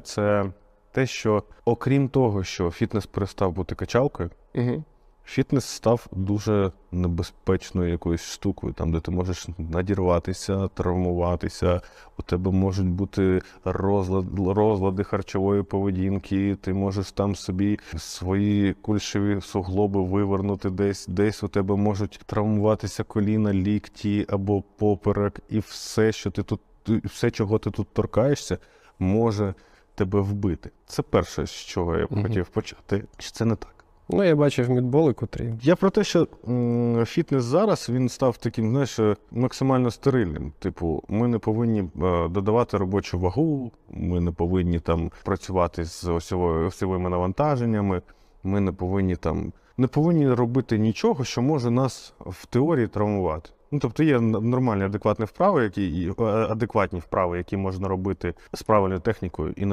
сказати, це те, що окрім того, що фітнес перестав бути качалкою, Угу. фітнес став дуже небезпечною якоюсь штукою, там, де ти можеш надірватися, травмуватися, у тебе можуть бути розлад, розлади харчової поведінки, ти можеш там собі свої кульшеві суглоби вивернути десь, десь у тебе можуть травмуватися коліна, лікті або поперек, і все, що ти тут, все, чого ти тут торкаєшся, може тебе вбити. Це перше, з чого я б Мгм. хотів почати. Чи це не так? Ну, я бачив мідболи, котрі. Я про те, що м, фітнес зараз він став таким, знаєш, е, максимально стерильним. Типу, ми не повинні е, додавати робочу вагу, ми не повинні там працювати з осьовою- осьовими навантаженнями, ми не повинні там не повинні робити нічого, що може нас в теорії травмувати. Ну, тобто є нормальні адекватні вправи, які е, адекватні вправи, які можна робити з правильною технікою і не